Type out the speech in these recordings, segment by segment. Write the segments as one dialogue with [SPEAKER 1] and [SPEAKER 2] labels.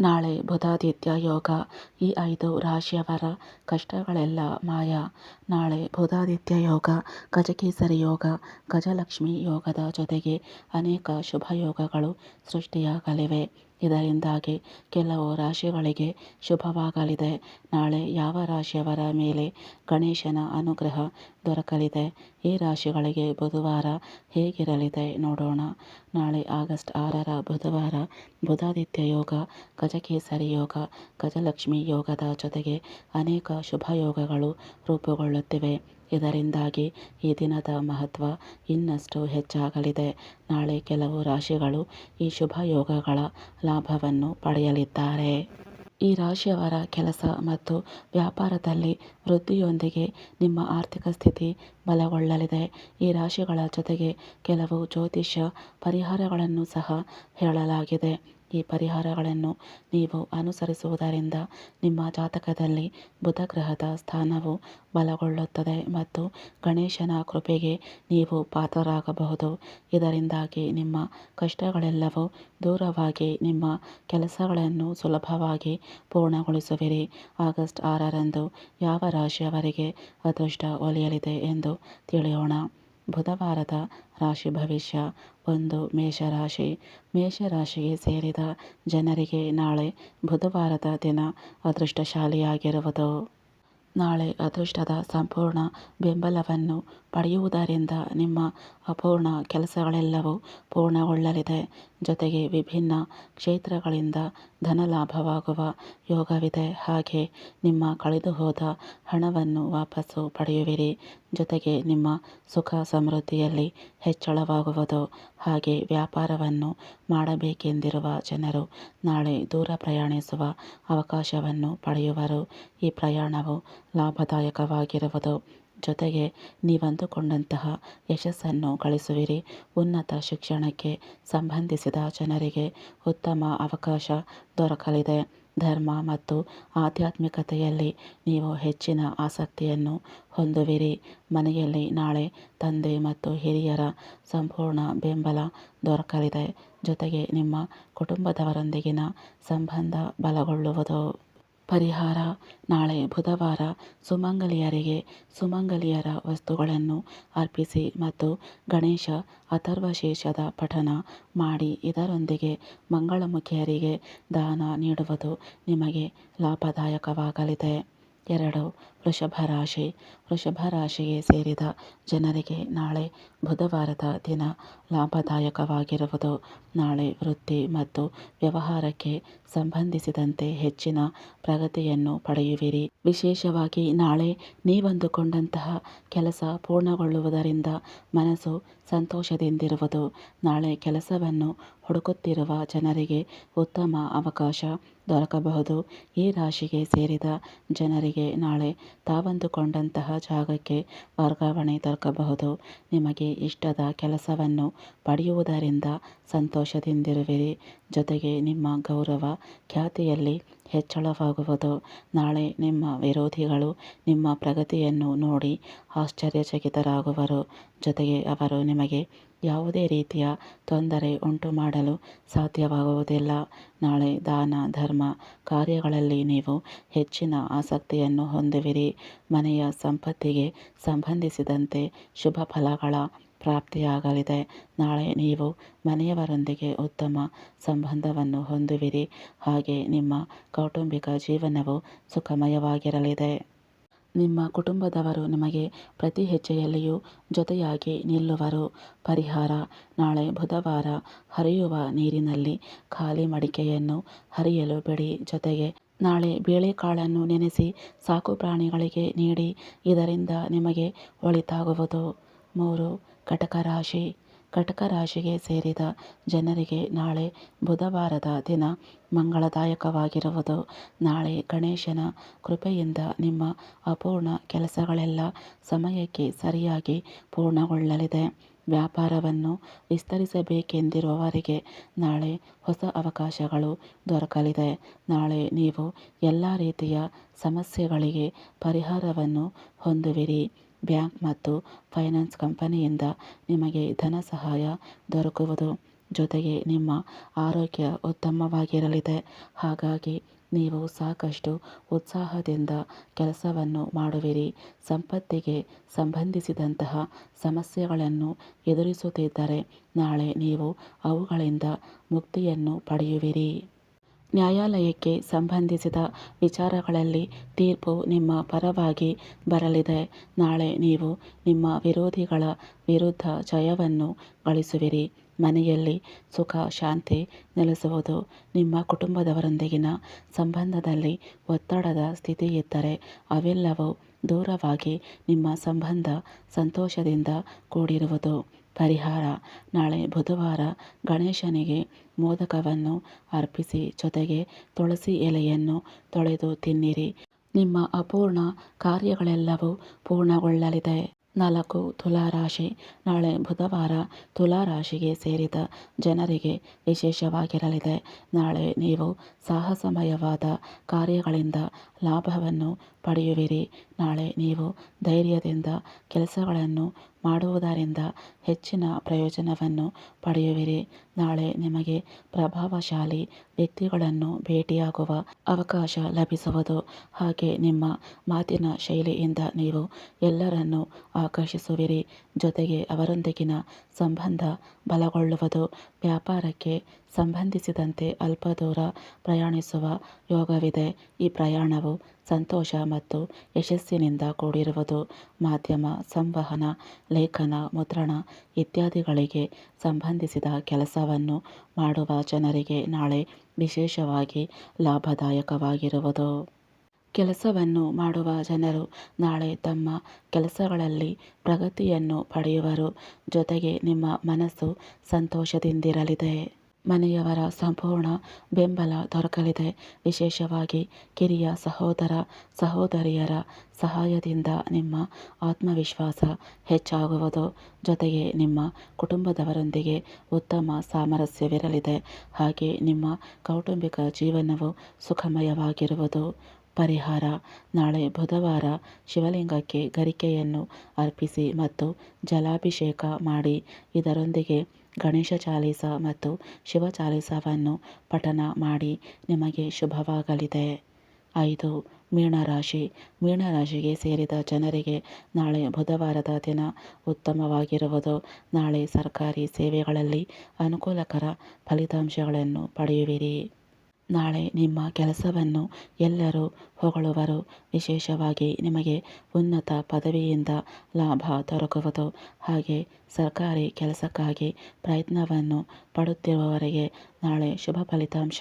[SPEAKER 1] ನಾಳೆ ಬುಧಾದಿತ್ಯ ಯೋಗ. ಈ ಐದು ರಾಶಿಯವರ ಕಷ್ಟಗಳೆಲ್ಲ ಮಾಯ. ನಾಳೆ ಬುಧಾದಿತ್ಯ ಯೋಗ, ಗಜಕೇಸರಿ ಯೋಗ, ಗಜಲಕ್ಷ್ಮಿ ಯೋಗದ ಜೊತೆಗೆ ಅನೇಕ ಶುಭ ಯೋಗಗಳು ಸೃಷ್ಟಿಯಾಗಲಿವೆ. ಇದರಿಂದಾಗಿ ಕೆಲವು ರಾಶಿಗಳಿಗೆ ಶುಭವಾಗಲಿದೆ. ನಾಳೆ ಯಾವ ರಾಶಿಯವರ ಮೇಲೆ ಗಣೇಶನ ಅನುಗ್ರಹ ದೊರಕಲಿದೆ? ಈ ರಾಶಿಗಳಿಗೆ ಬುಧವಾರ ಹೇಗಿರಲಿದೆ ನೋಡೋಣ. ನಾಳೆ ಆಗಸ್ಟ್ ಆರರ ಬುಧವಾರ ಬುಧಾದಿತ್ಯ ಯೋಗ, ಗಜಕೇಸರಿ ಯೋಗ, ಗಜಲಕ್ಷ್ಮಿ ಯೋಗದ ಜೊತೆಗೆ ಅನೇಕ ಶುಭ ಯೋಗಗಳು ರೂಪುಗೊಳ್ಳುತ್ತಿವೆ. ಇದರಿಂದಾಗಿ ಈ ದಿನದ ಮಹತ್ವ ಇನ್ನಷ್ಟು ಹೆಚ್ಚಾಗಲಿದೆ. ನಾಳೆ ಕೆಲವು ರಾಶಿಗಳು ಈ ಶುಭ ಯೋಗಗಳ ಲಾಭವನ್ನು ಪಡೆಯಲಿದ್ದಾರೆ. ಈ ರಾಶಿಯವರ ಕೆಲಸ ಮತ್ತು ವ್ಯಾಪಾರದಲ್ಲಿ ವೃದ್ಧಿಯೊಂದಿಗೆ ನಿಮ್ಮ ಆರ್ಥಿಕ ಸ್ಥಿತಿ ಬಲಗೊಳ್ಳಲಿದೆ. ಈ ರಾಶಿಗಳ ಜೊತೆಗೆ ಕೆಲವು ಜ್ಯೋತಿಷ್ಯ ಪರಿಹಾರಗಳನ್ನು ಸಹ ಹೇಳಲಾಗಿದೆ. ಈ ಪರಿಹಾರಗಳನ್ನು ನೀವು ಅನುಸರಿಸುವುದರಿಂದ ನಿಮ್ಮ ಜಾತಕದಲ್ಲಿ ಬುಧ ಗ್ರಹದ ಸ್ಥಾನವು ಬಲಗೊಳ್ಳುತ್ತದೆ ಮತ್ತು ಗಣೇಶನ ಕೃಪೆಗೆ ನೀವು ಪಾತ್ರರಾಗಬಹುದು. ಇದರಿಂದಾಗಿ ನಿಮ್ಮ ಕಷ್ಟಗಳೆಲ್ಲವೂ ದೂರವಾಗಿ ನಿಮ್ಮ ಕೆಲಸಗಳನ್ನು ಸುಲಭವಾಗಿ ಪೂರ್ಣಗೊಳಿಸುವಿರಿ. ಆಗಸ್ಟ್ ಆರರಂದು ಯಾವ ರಾಶಿಯವರಿಗೆ ಅದೃಷ್ಟ ಒಲಿಯಲಿದೆ ಎಂದು ತಿಳಿಯೋಣ. ಬುಧವಾರದ ರಾಶಿ ಭವಿಷ್ಯ. ಒಂದು ಮೇಷರಾಶಿ. ಮೇಷರಾಶಿಗೆ ಸೇರಿದ ಜನರಿಗೆ ನಾಳೆ ಬುಧವಾರದ ದಿನ ಅದೃಷ್ಟಶಾಲಿಯಾಗಿರುವುದು. ನಾಳೆ ಅದೃಷ್ಟದ ಸಂಪೂರ್ಣ ಬೆಂಬಲವನ್ನು ಪಡೆಯುವುದರಿಂದ ನಿಮ್ಮ ಅಪೂರ್ಣ ಕೆಲಸಗಳೆಲ್ಲವೂ ಪೂರ್ಣಗೊಳ್ಳಲಿದೆ. ಜೊತೆಗೆ ವಿಭಿನ್ನ ಕ್ಷೇತ್ರಗಳಿಂದ ಧನಲಾಭವಾಗುವ ಯೋಗವಿದೆ. ಹಾಗೆ ನಿಮ್ಮ ಕಳೆದುಹೋದ ಹಣವನ್ನು ವಾಪಸ್ಸು ಪಡೆಯುವಿರಿ. ಜೊತೆಗೆ ನಿಮ್ಮ ಸುಖ ಸಮೃದ್ಧಿಯಲ್ಲಿ ಹೆಚ್ಚಳವಾಗುವುದು. ಹಾಗೆ ವ್ಯಾಪಾರವನ್ನು ಮಾಡಬೇಕೆಂದಿರುವ ಜನರು ನಾಳೆ ದೂರ ಪ್ರಯಾಣಿಸುವ ಅವಕಾಶವನ್ನು ಪಡೆಯುವರು. ಈ ಪ್ರಯಾಣವು ಲಾಭದಾಯಕವಾಗಿರುವುದು. ಜೊತೆಗೆ ನೀವಂದುಕೊಂಡಂತಹ ಯಶಸ್ಸನ್ನು ಗಳಿಸುವಿರಿ. ಉನ್ನತ ಶಿಕ್ಷಣಕ್ಕೆ ಸಂಬಂಧಿಸಿದ ಜನರಿಗೆ ಉತ್ತಮ ಅವಕಾಶ ದೊರಕಲಿದೆ. ಧರ್ಮ ಮತ್ತು ಆಧ್ಯಾತ್ಮಿಕತೆಯಲ್ಲಿ ನೀವು ಹೆಚ್ಚಿನ ಆಸಕ್ತಿಯನ್ನು ಹೊಂದುವಿರಿ. ಮನೆಯಲ್ಲಿ ನಾಳೆ ತಂದೆ ಮತ್ತು ಹಿರಿಯರ ಸಂಪೂರ್ಣ ಬೆಂಬಲ ದೊರಕಲಿದೆ. ಜೊತೆಗೆ ನಿಮ್ಮ ಕುಟುಂಬದವರೊಂದಿಗಿನ ಸಂಬಂಧ ಬಲಗೊಳ್ಳುವುದು. ಪರಿಹಾರ. ನಾಳೆ ಬುಧವಾರ ಸುಮಂಗಲಿಯರಿಗೆ ಸುಮಂಗಲಿಯರ ವಸ್ತುಗಳನ್ನು ಅರ್ಪಿಸಿ ಮತ್ತು ಗಣೇಶ ಅಥರ್ವಶೇಷದ ಪಠಣ ಮಾಡಿ, ಇದರೊಂದಿಗೆ ಮಂಗಳಮುಖಿಯರಿಗೆ ದಾನ ನೀಡುವುದು ನಿಮಗೆ ಲಾಭದಾಯಕವಾಗಲಿದೆ. ಎರಡು ವೃಷಭ ರಾಶಿ ವೃಷಭ ರಾಶಿಗೆ ಸೇರಿದ ಜನರಿಗೆ ನಾಳೆ ಬುಧವಾರದ ದಿನ ಲಾಭದಾಯಕವಾಗಿರುವುದು. ನಾಳೆ ವೃತ್ತಿ ಮತ್ತು ವ್ಯವಹಾರಕ್ಕೆ ಸಂಬಂಧಿಸಿದಂತೆ ಹೆಚ್ಚಿನ ಪ್ರಗತಿಯನ್ನು ಪಡೆಯುವಿರಿ. ವಿಶೇಷವಾಗಿ ನಾಳೆ ನೀವಂದುಕೊಂಡಂತಹ ಕೆಲಸ ಪೂರ್ಣಗೊಳ್ಳುವುದರಿಂದ ಮನಸ್ಸು ಸಂತೋಷದಿಂದಿರುವುದು. ನಾಳೆ ಕೆಲಸವನ್ನು ಹುಡುಕುತ್ತಿರುವ ಜನರಿಗೆ ಉತ್ತಮ ಅವಕಾಶ ದೊರಕಬಹುದು. ಈ ರಾಶಿಗೆ ಸೇರಿದ ಜನರಿಗೆ ನಾಳೆ ತಾವಂದುಕೊಂಡಂತಹ ಜಾಗಕ್ಕೆ ವರ್ಗಾವಣೆ ದೊರಕಬಹುದು ನಿಮಗೆ ಇಷ್ಟದ ಕೆಲಸವನ್ನು ಪಡೆಯುವುದರಿಂದ ಸಂತೋಷದಿಂದಿರುವಿರಿ. ಜೊತೆಗೆ ನಿಮ್ಮ ಗೌರವ ಖ್ಯಾತಿಯಲ್ಲಿ ಹೆಚ್ಚಳವಾಗುವುದು. ನಾಳೆ ನಿಮ್ಮ ವಿರೋಧಿಗಳು ನಿಮ್ಮ ಪ್ರಗತಿಯನ್ನು ನೋಡಿ ಆಶ್ಚರ್ಯಚಕಿತರಾಗುವರು. ಜೊತೆಗೆ ಅವರು ನಿಮಗೆ ಯಾವುದೇ ರೀತಿಯ ತೊಂದರೆ ಉಂಟು ಮಾಡಲು ಸಾಧ್ಯವಾಗುವುದಿಲ್ಲ. ನಾಳೆ ದಾನ, ಧರ್ಮ ಕಾರ್ಯಗಳಲ್ಲಿ ನೀವು ಹೆಚ್ಚಿನ ಆಸಕ್ತಿಯನ್ನು ಹೊಂದುವಿರಿ. ಮನೆಯ ಸಂಪತ್ತಿಗೆ ಸಂಬಂಧಿಸಿದಂತೆ ಶುಭ ಫಲಗಳ ಪ್ರಾಪ್ತಿಯಾಗಲಿದೆ. ನಾಳೆ ನೀವು ಮನೆಯವರೊಂದಿಗೆ ಉತ್ತಮ ಸಂಬಂಧವನ್ನು ಹೊಂದುವಿರಿ. ಹಾಗೆ ನಿಮ್ಮ ಕೌಟುಂಬಿಕ ಜೀವನವು ಸುಖಮಯವಾಗಿರಲಿದೆ. ನಿಮ್ಮ ಕುಟುಂಬದವರು ನಿಮಗೆ ಪ್ರತಿ ಹೆಜ್ಜೆಯಲ್ಲಿಯೂ ಜೊತೆಯಾಗಿ ನಿಲ್ಲುವರು. ಪರಿಹಾರ, ನಾಳೆ ಬುಧವಾರ ಹರಿಯುವ ನೀರಿನಲ್ಲಿ ಖಾಲಿ ಮಡಿಕೆಯನ್ನು ಹರಿಯಲು ಬಿಡಿ. ಜೊತೆಗೆ ನಾಳೆ ಬೇಳೆಕಾಳನ್ನು ನೆನೆಸಿ ಸಾಕುಪ್ರಾಣಿಗಳಿಗೆ ನೀಡಿ. ಇದರಿಂದ ನಿಮಗೆ ಒಳಿತಾಗುವುದು. ಮೂರು ಕಟಕ ರಾಶಿ ಕಟಕ ರಾಶಿಗೆ ಸೇರಿದ ಜನರಿಗೆ ನಾಳೆ ಬುಧವಾರದ ದಿನ ಮಂಗಳದಾಯಕವಾಗಿರುವುದು. ನಾಳೆ ಗಣೇಶನ ಕೃಪೆಯಿಂದ ನಿಮ್ಮ ಅಪೂರ್ಣ ಕೆಲಸಗಳೆಲ್ಲ ಸಮಯಕ್ಕೆ ಸರಿಯಾಗಿ ಪೂರ್ಣಗೊಳ್ಳಲಿದೆ. ವ್ಯಾಪಾರವನ್ನು ವಿಸ್ತರಿಸಬೇಕೆಂದಿರುವವರಿಗೆ ನಾಳೆ ಹೊಸ ಅವಕಾಶಗಳು ದೊರಕಲಿದೆ. ನಾಳೆ ನೀವು ಎಲ್ಲ ರೀತಿಯ ಸಮಸ್ಯೆಗಳಿಗೆ ಪರಿಹಾರವನ್ನು ಹೊಂದುವಿರಿ. ಬ್ಯಾಂಕ್ ಮತ್ತು ಫೈನಾನ್ಸ್ ಕಂಪನಿಯಿಂದ ನಿಮಗೆ ಧನ ಸಹಾಯ ದೊರಕುವುದು ಜೊತೆಗೆ ನಿಮ್ಮ ಆರೋಗ್ಯ ಉತ್ತಮವಾಗಿರಲಿದೆ. ಹಾಗಾಗಿ ನೀವು ಸಾಕಷ್ಟು ಉತ್ಸಾಹದಿಂದ ಕೆಲಸವನ್ನು ಮಾಡುವಿರಿ. ಸಂಪತ್ತಿಗೆ ಸಂಬಂಧಿಸಿದಂತಹ ಸಮಸ್ಯೆಗಳನ್ನು ಎದುರಿಸುತ್ತಿದ್ದರೆ ನಾಳೆ ನೀವು ಅವುಗಳಿಂದ ಮುಕ್ತಿಯನ್ನು ಪಡೆಯುವಿರಿ. ನ್ಯಾಯಾಲಯಕ್ಕೆ ಸಂಬಂಧಿಸಿದ ವಿಚಾರಗಳಲ್ಲಿ ತೀರ್ಪು ನಿಮ್ಮ ಪರವಾಗಿ ಬರಲಿದೆ. ನಾಳೆ ನೀವು ನಿಮ್ಮ ವಿರೋಧಿಗಳ ವಿರುದ್ಧ ಜಯವನ್ನು ಗಳಿಸುವಿರಿ. ಮನೆಯಲ್ಲಿ ಸುಖ, ಶಾಂತಿ ನೆಲೆಸುವುದು ನಿಮ್ಮ ಕುಟುಂಬದವರೊಂದಿಗಿನ ಸಂಬಂಧದಲ್ಲಿ ಒತ್ತಡದ ಸ್ಥಿತಿ ಇದ್ದರೆ ಅವೆಲ್ಲವೂ ದೂರವಾಗಿ ನಿಮ್ಮ ಸಂಬಂಧ ಸಂತೋಷದಿಂದ ಕೂಡಿರುವುದು. ಪರಿಹಾರ. ನಾಳೆ ಬುಧವಾರ ಗಣೇಶನಿಗೆ ಮೋದಕವನ್ನು ಅರ್ಪಿಸಿ, ಜೊತೆಗೆ ತುಳಸಿ ಎಲೆಯನ್ನು ತೊಳೆದು ತಿನ್ನಿರಿ. ನಿಮ್ಮ ಅಪೂರ್ಣ ಕಾರ್ಯಗಳೆಲ್ಲವೂ ಪೂರ್ಣಗೊಳ್ಳಲಿದೆ. ನಾಲ್ಕು ತುಲಾರಾಶಿ. ನಾಳೆ ಬುಧವಾರ ತುಲಾರಾಶಿಗೆ ಸೇರಿದ ಜನರಿಗೆ ವಿಶೇಷವಾಗಿರಲಿದೆ. ನಾಳೆ ನೀವು ಸಾಹಸಮಯವಾದ ಕಾರ್ಯಗಳಿಂದ ಲಾಭವನ್ನು ಪಡೆಯುವಿರಿ. ನಾಳೆ ನೀವು ಧೈರ್ಯದಿಂದ ಕೆಲಸಗಳನ್ನು ಮಾಡುವುದರಿಂದ ಹೆಚ್ಚಿನ ಪ್ರಯೋಜನವನ್ನು ಪಡೆಯುವಿರಿ. ನಾಳೆ ನಿಮಗೆ ಪ್ರಭಾವಶಾಲಿ ವ್ಯಕ್ತಿಗಳನ್ನು ಭೇಟಿಯಾಗುವ ಅವಕಾಶ ಲಭಿಸುವುದು. ಹಾಗೆ ನಿಮ್ಮ ಮಾತಿನ ಶೈಲಿಯಿಂದ ನೀವು ಎಲ್ಲರನ್ನೂ ಆಕರ್ಷಿಸುವಿರಿ. ಜೊತೆಗೆ ಅವರೊಂದಿಗಿನ ಸಂಬಂಧ ಬಲಗೊಳ್ಳುವುದು. ವ್ಯಾಪಾರಕ್ಕೆ ಸಂಬಂಧಿಸಿದಂತೆ ಅಲ್ಪ ದೂರ ಪ್ರಯಾಣಿಸುವ ಯೋಗವಿದೆ. ಈ ಪ್ರಯಾಣವು ಸಂತೋಷ ಮತ್ತು ಯಶಸ್ಸಿನಿಂದ ಕೂಡಿರುವುದು. ಮಾಧ್ಯಮ, ಸಂವಹನ, ಲೇಖನ, ಮುದ್ರಣ ಇತ್ಯಾದಿಗಳಿಗೆ ಸಂಬಂಧಿಸಿದ ಕೆಲಸವನ್ನು ಮಾಡುವ ಜನರಿಗೆ ನಾಳೆ ವಿಶೇಷವಾಗಿ ಲಾಭದಾಯಕವಾಗಿರುವುದು. ಕೆಲಸವನ್ನು ಮಾಡುವ ಜನರು ನಾಳೆ ತಮ್ಮ ಕೆಲಸಗಳಲ್ಲಿ ಪ್ರಗತಿಯನ್ನು ಪಡೆಯುವರು. ಜೊತೆಗೆ ನಿಮ್ಮ ಮನಸ್ಸು ಸಂತೋಷದಿಂದಿರಲಿದೆ. ಮನೆಯವರ ಸಂಪೂರ್ಣ ಬೆಂಬಲ ದೊರಕಲಿದೆ. ವಿಶೇಷವಾಗಿ ಕಿರಿಯ ಸಹೋದರ, ಸಹೋದರಿಯರ ಸಹಾಯದಿಂದ ನಿಮ್ಮ ಆತ್ಮವಿಶ್ವಾಸ ಹೆಚ್ಚಾಗುವುದು. ಜೊತೆಗೆ ನಿಮ್ಮ ಕುಟುಂಬದವರೊಂದಿಗೆ ಉತ್ತಮ ಸಾಮರಸ್ಯವಿರಲಿದೆ. ಹಾಗೆ ನಿಮ್ಮ ಕೌಟುಂಬಿಕ ಜೀವನವು ಸುಖಮಯವಾಗಿರುವುದು. ಪರಿಹಾರ. ನಾಳೆ ಬುಧವಾರ ಶಿವಲಿಂಗಕ್ಕೆ ಗರಿಕೆಯನ್ನು ಅರ್ಪಿಸಿ ಮತ್ತು ಜಲಾಭಿಷೇಕ ಮಾಡಿ. ಇದರೊಂದಿಗೆ ಗಣೇಶ ಚಾಲೀಸ ಮತ್ತು ಶಿವ ಚಾಲೀಸವನ್ನು ಪಠನ ಮಾಡಿ ನಿಮಗೆ ಶುಭವಾಗಲಿದೆ. ಐದು ಮೀನರಾಶಿ ಮೀನರಾಶಿಗೆ ಸೇರಿದ ಜನರಿಗೆ ನಾಳೆ ಬುಧವಾರದ ದಿನ ಉತ್ತಮವಾಗಿರುವುದು. ನಾಳೆ ಸರ್ಕಾರಿ ಸೇವೆಗಳಲ್ಲಿ ಅನುಕೂಲಕರ ಫಲಿತಾಂಶಗಳನ್ನು ಪಡೆಯುವಿರಿ. ನಾಳೆ ನಿಮ್ಮ ಕೆಲಸವನ್ನು ಎಲ್ಲರೂ ಹೊಗಳುವರು. ವಿಶೇಷವಾಗಿ ನಿಮಗೆ ಉನ್ನತ ಪದವಿಯಿಂದ ಲಾಭ ದೊರಕುವುದು. ಹಾಗೆ ಸರ್ಕಾರಿ ಕೆಲಸಕ್ಕಾಗಿ ಪ್ರಯತ್ನವನ್ನು ಪಡುತ್ತಿರುವವರಿಗೆ ನಾಳೆ ಶುಭ ಫಲಿತಾಂಶ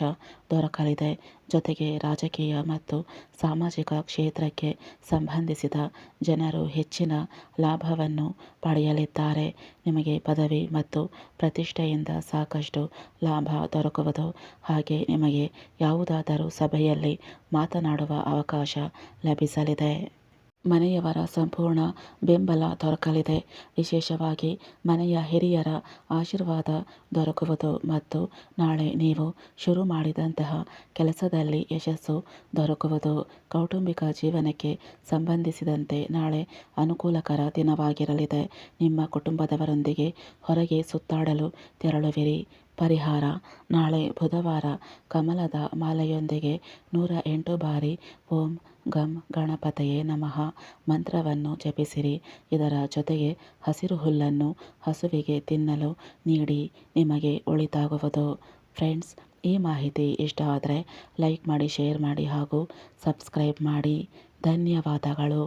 [SPEAKER 1] ದೊರಕಲಿದೆ. ಜೊತೆಗೆ ರಾಜಕೀಯ ಮತ್ತು ಸಾಮಾಜಿಕ ಕ್ಷೇತ್ರಕ್ಕೆ ಸಂಬಂಧಿಸಿದ ಜನರು ಹೆಚ್ಚಿನ ಲಾಭವನ್ನು ಪಡೆಯಲಿದ್ದಾರೆ. ನಿಮಗೆ ಪದವಿ ಮತ್ತು ಪ್ರತಿಷ್ಠೆಯಿಂದ ಸಾಕಷ್ಟು ಲಾಭ ದೊರಕುವುದು ಹಾಗೆ ನಿಮಗೆ ಯಾವುದಾದರೂ ಸಭೆಯಲ್ಲಿ ಮಾತನಾಡುವ ಅವಕಾಶ ಲಭಿಸಲಿದೆ. ಮನೆಯವರ ಸಂಪೂರ್ಣ ಬೆಂಬಲ ದೊರಕಲಿದೆ. ವಿಶೇಷವಾಗಿ ಮನೆಯ ಹಿರಿಯರ ಆಶೀರ್ವಾದ ದೊರಕುವುದು ಮತ್ತು ನಾಳೆ ನೀವು ಶುರು ಮಾಡಿದಂತಹ ಕೆಲಸದಲ್ಲಿ ಯಶಸ್ಸು ದೊರಕುವುದು ಕೌಟುಂಬಿಕ ಜೀವನಕ್ಕೆ ಸಂಬಂಧಿಸಿದಂತೆ ನಾಳೆ ಅನುಕೂಲಕರ ದಿನವಾಗಿರಲಿದೆ. ನಿಮ್ಮ ಕುಟುಂಬದವರೊಂದಿಗೆ ಹೊರಗೆ ಸುತ್ತಾಡಲು ತೆರಳುವಿರಿ. ಪರಿಹಾರ, ನಾಳೆ ಬುಧವಾರ ಕಮಲದ ಮಾಲೆಯೊಂದಿಗೆ ನೂರ ಎಂಟು ಬಾರಿ ಓಂ ಗಂ ಗಣಪತಯೇ ನಮಃ. ಮಂತ್ರವನ್ನು ಜಪಿಸಿರಿ. ಇದರ ಜೊತೆಗೆ ಹಸಿರು ಹುಲ್ಲನ್ನು ಹಸುವಿಗೆ ತಿನ್ನಲು ನೀಡಿ ನಿಮಗೆ ಒಳಿತಾಗುವುದು. ಫ್ರೆಂಡ್ಸ್, ಈ ಮಾಹಿತಿ ಇಷ್ಟ ಆದರೆ ಲೈಕ್ ಮಾಡಿ, ಶೇರ್ ಮಾಡಿ ಹಾಗೂ ಸಬ್ಸ್ಕ್ರೈಬ್ ಮಾಡಿ. ಧನ್ಯವಾದಗಳು.